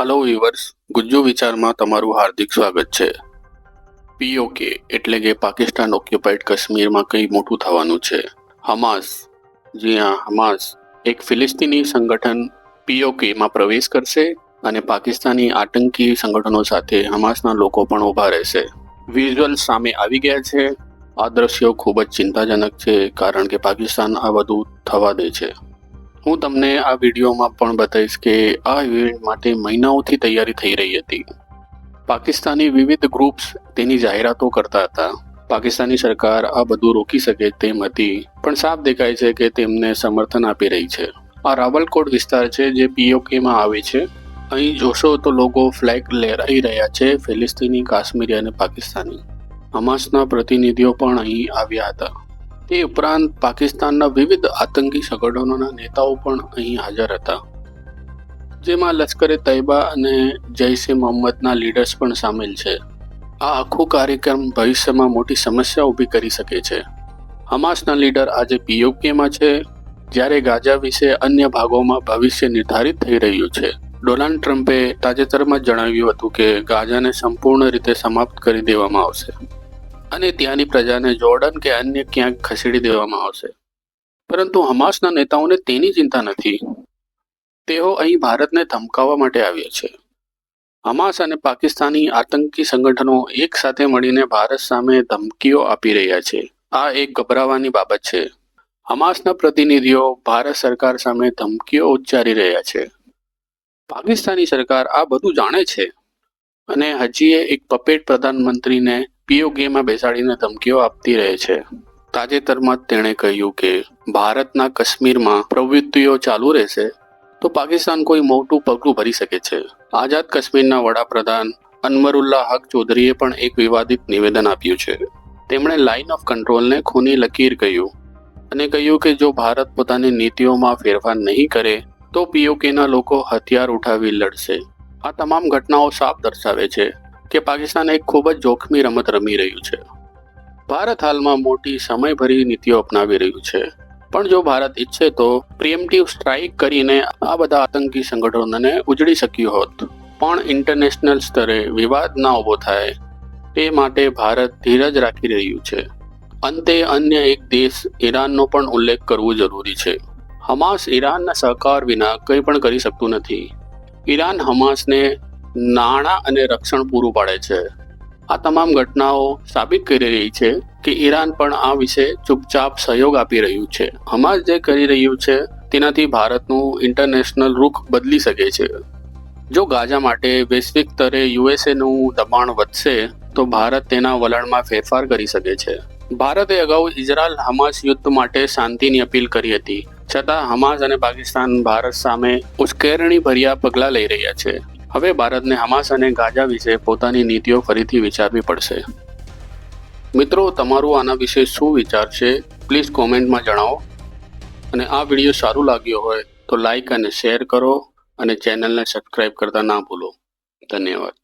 Hello weavers Gujju વિચારમાં તમારું હાર્દિક સ્વાગત છે. પીઓકે એટલે કે પાકિસ્તાન ઓક્યુપાઈડ કાશ્મીરમાં કંઈ મોટું થવાનું છે. હમાસ જી હા હમાસ, એક ફિલિસ્તીની સંગઠન પીઓકેમાં પ્રવેશ કરશે અને પાકિસ્તાની આતંકી સંગઠનો સાથે હમાસના લોકો પણ ઊભા રહેશે. વિઝ્યુઅલ સામે આવી ગયા છે. આ દ્રશ્યો ખૂબ જ ચિંતાજનક છે કારણ કે પાકિસ્તાન આ બધું થવા દે છે. હું તમને આ વિડીયોમાં પણ બતાવીશ કે આ ઇવેન્ટ માટે મહિનાઓથી તૈયારી થઈ રહી હતી. પાકિસ્તાની વિવિધ ગ્રુપ્સ તેની જાહેરાતો કરતા હતા. પાકિસ્તાની સરકાર આ બધું રોકી શકે તેમ હતી, પણ સાફ દેખાય છે કે તેમને સમર્થન આપી રહી છે. આ રાવલકોટ વિસ્તાર છે જે પીઓકેમાં આવે છે. અહીં જોશો તો લોકો ફ્લેગ લહેરાઈ રહ્યા છે ફિલિસ્તીની, કાશ્મીરી અને પાકિસ્તાની. હમાસના પ્રતિનિધિઓ પણ અહીં આવ્યા હતા. તે ઉપરાંત પાકિસ્તાનના વિવિધ આતંકી સંગઠનોના નેતાઓ પણ અહીં હાજર હતા. જેમાં લશ્કરે તૈબા અને જૈશ એ મોહમ્મદના લીડર્સ પણ સામેલ છે. આ આખો કાર્યક્રમ ભવિષ્યમાં મોટી સમસ્યા ઊભી કરી શકે છે. હમાસના લીડર આજે પીઓકેમાં છે, જ્યારે ગાઝા વિશે અન્ય ભાગોમાં ભવિષ્ય નિર્ધારિત થઈ રહ્યું છે. ડોનાલ્ડ ટ્રમ્પે તાજેતરમાં જણાવ્યું હતું કે ગાઝાને સંપૂર્ણ રીતે સમાપ્ત કરી દેવામાં આવશે. અને ત્યાંની પ્રજાને જોર્ડન કે અન્ય ક્યાંક ખસેડી દેવામાં આવશે. પરંતુ હમાસના નેતાઓને તેની ચિંતા નથી. તેઓ અહીં ભારતને ધમકાવવા માટે આવ્યા છે. હમાસ અને પાકિસ્તાની આતંકી સંગઠનો એક સાથે મળીને ભારત સામે ધમકીઓ આપી રહ્યા છે. આ એક ગભરાવાની બાબત છે. હમાસના પ્રતિનિધિઓ ભારત સરકાર સામે ધમકીઓ ઉચ્ચારી રહ્યા છે. પાકિસ્તાની સરકાર આ બધું જાણે છે. અને હજી એક પપેટ પ્રધાનમંત્રીને પીઓકેમાં બેસાડીને ધમકીઓ આપતી રહે છે. તાજેતરમાં તેણે કહ્યું કે, ભારતના કાશ્મીરમાં પ્રવૃત્તિઓ ચાલુ રહેશે તો પાકિસ્તાન કોઈ મોટું પગલું ભરી શકે છે. આઝાદ કાશ્મીરના વડાપ્રધાન અનવરુલ્લા હક ચૌધરીએ પણ એક વિવાદિત નિવેદન આપ્યું છે. તેમણે લાઇન ઓફ કંટ્રોલને ખૂની લકીર કહ્યું અને કહ્યું કે, જો ભારત પોતાની નીતિઓમાં ફેરફાર નહીં કરે, તો પીઓકેના લોકો હથિયાર ઉઠાવી લડશે. આ તમામ ઘટનાઓ સાફ દર્શાવે છે કે પાકિસ્તાન એક ખૂબ જ જોખમી રમત રમી રહ્યું છે. ભારત હાલમાં મોટી સમયભરી નીતિઓ અપનાવી રહ્યું છે. પણ જો ભારત ઈચ્છે તો પ્રિએમ્ટિવ સ્ટ્રાઇક કરીને આ બધા આતંકી સંગઠનોને ઉજળી શક્યું હોત. પણ ઇન્ટરનેશનલ સ્તરે વિવાદ ના ઊભો થાય તે માટે ભારત ધીરજ રાખી રહ્યું છે. અંતે અન્ય એક દેશ ઈરાનનો પણ ઉલ્લેખ કરવો જરૂરી છે. હમાસ ઈરાનના સહકાર વિના કંઈ પણ કરી શકતું નથી. ઈરાન હમાસને નાણાં અને રક્ષણ પૂરું પાડે છે. આ તમામ ઘટનાઓ સાબિત કરી રહી છે કે ઈરાન પણ આ વિશે ચૂપચાપ સહયોગ આપી રહ્યું છે. હમાસ જે કરી રહ્યું છે, તેનાથી ભારતનું ઇન્ટરનેશનલ રૂખ બદલી શકે છે. જો ગાઝા માટે વૈશ્વિક સ્તરે યુએસએનું દબાણ વધશે, તો ભારત તેના વલણમાં ફેરફાર કરી શકે છે. ભારતે અગાઉ ઇઝરાયલ હમાસ યુદ્ધ માટે શાંતિની અપીલ કરી હતી. છતાં હમાસ અને પાકિસ્તાન ભારત સામે ઉશ્કેરણી ભર્યા પગલાં લઈ રહ્યા છે. હવે ભારતને હમાસ અને ગાઝા વિશે પોતાની નીતિઓ ફરીથી વિચારવી પડશે. મિત્રો, તમારું આના વિશે શું વિચાર છે? પ્લીઝ કોમેન્ટમાં જણાવો. અને આ વીડિયો સારું લાગ્યો હોય તો લાઈક અને શેર કરો અને ચેનલને સબસ્ક્રાઈબ કરતા ના ભૂલો. ધન્યવાદ.